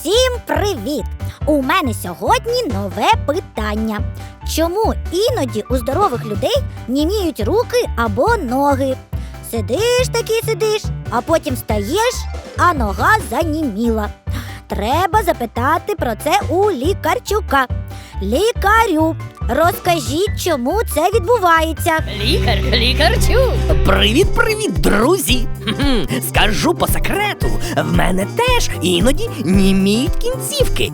Всім привіт! У мене сьогодні нове питання. Чому іноді у здорових людей німіють руки або ноги? Сидиш таки, сидиш, а потім встаєш, а нога заніміла. Треба запитати про це у лікарчука. Лікарю, розкажіть, чому це відбувається. Лікар, лікарчу. Привіт, привіт, друзі! Хм, Скажу по секрету, в мене теж іноді німіють кінцівки.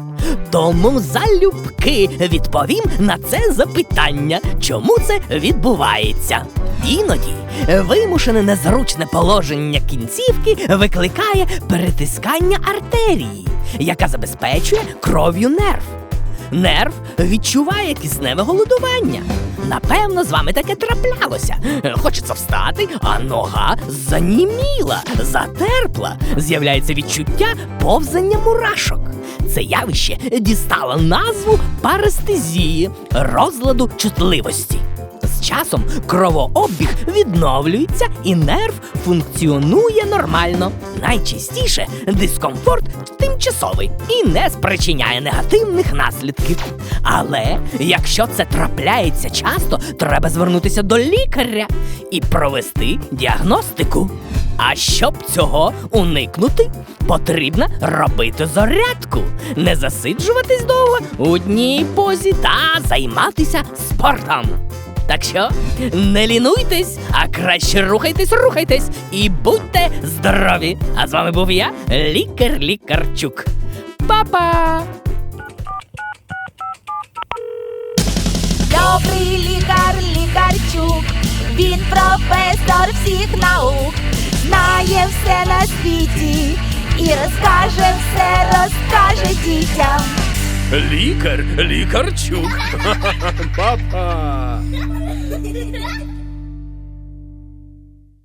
Тому залюбки відповім на це запитання, чому це відбувається. Іноді вимушене незручне положення кінцівки викликає перетискання артерії, яка забезпечує кров'ю нерв. Нерв відчуває кисневе голодування. Напевно, з вами таке траплялося. Хочеться встати, а нога заніміла, затерпла. З'являється відчуття повзання мурашок. Це явище дістало назву парестезії, розладу чутливості. З часом кровообіг відновлюється і нерв функціонує нормально. Найчастіше дискомфорт тимчасовий і не спричиняє негативних наслідків. Але якщо це трапляється часто, треба звернутися до лікаря і провести діагностику. А щоб цього уникнути, потрібно робити зарядку, не засиджуватись довго у одній позі та займатися спортом. Так що не лінуйтесь, а краще рухайтесь, рухайтесь і будьте здорові! А з вами був я, лікар Лікарчук. Па-па! Добрий лікар, лікарчук, він професор всіх наук, знає все на світі і розкаже все, розкаже дітям. Лікар, лікарчук. Папа. Ha ha ha!